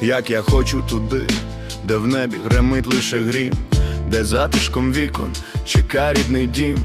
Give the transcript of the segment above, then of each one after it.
як я хочу туди, де в небі гремить лише грім, де затишком вікон чека рідний дім,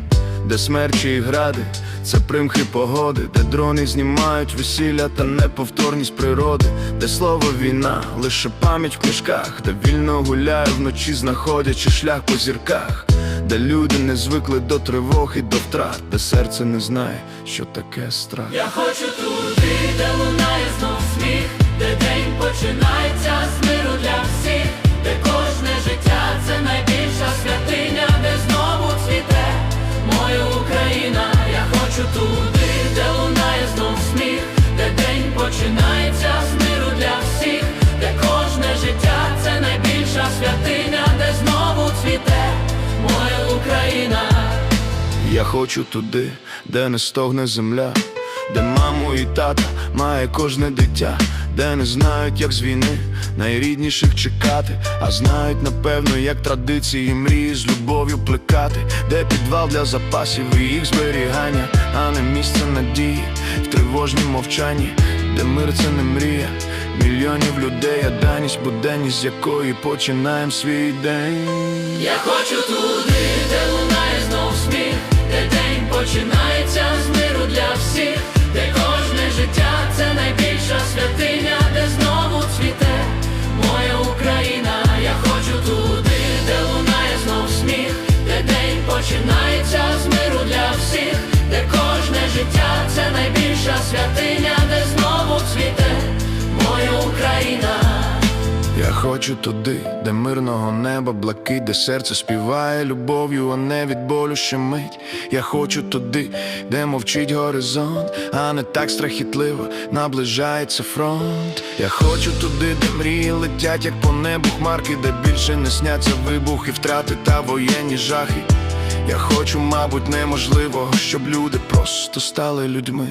де смерчі і гради, це примхи погоди, де дрони знімають весілля та неповторність природи, де слово війна, лише пам'ять в книжках, де вільно гуляю вночі, знаходячи шлях по зірках. Де люди не звикли до тривог і до втрат, де серце не знає, що таке страх. Я хочу туди, де лунає знов сміх, де день починається з миру для всіх, де кожне життя це найбільша святиня, де знову цвіте моя Україна. Я хочу туди, де лунає знов сміх, де день починається з миру для всіх, де кожне життя це найбільша святиня, де знову цвіте моя Україна. Я хочу туди, де не стогне земля, де маму і тата має кожне дитя, де не знають, як з війни найрідніших чекати, а знають, напевно, як традиції мрії з любов'ю плекати, де підвал для запасів і їх зберігання, а не місце надії в тривожнім мовчанні, де мир це не мрія. Мільйонів людей, а даність буденність, з якої починаємо свій день. Я хочу туди, де лунає знов сміх, де день починається з миру для всіх, починається з миру для всіх, де кожне життя це найбільша святиня, де знову цвіте моя Україна. Я хочу туди, де мирного неба блакить, де серце співає любов'ю, а не від болю щемить. Я хочу туди, де мовчить горизонт, а не так страхітливо наближається фронт. Я хочу туди, де мрії летять, як по небу хмарки, де більше не сняться вибухи, втрати та воєнні жахи. Я хочу, мабуть, неможливого, щоб люди просто стали людьми.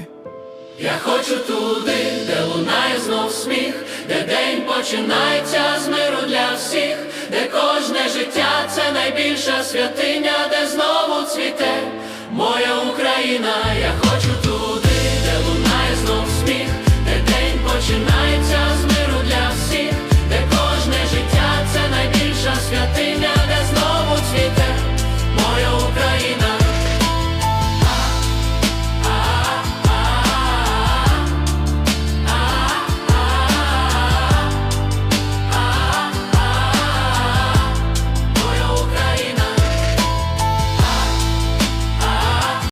Я хочу туди, де лунає знов сміх, де день починається з миру для всіх, де кожне життя це найбільша святиня, де знову цвіте моя Україна. Я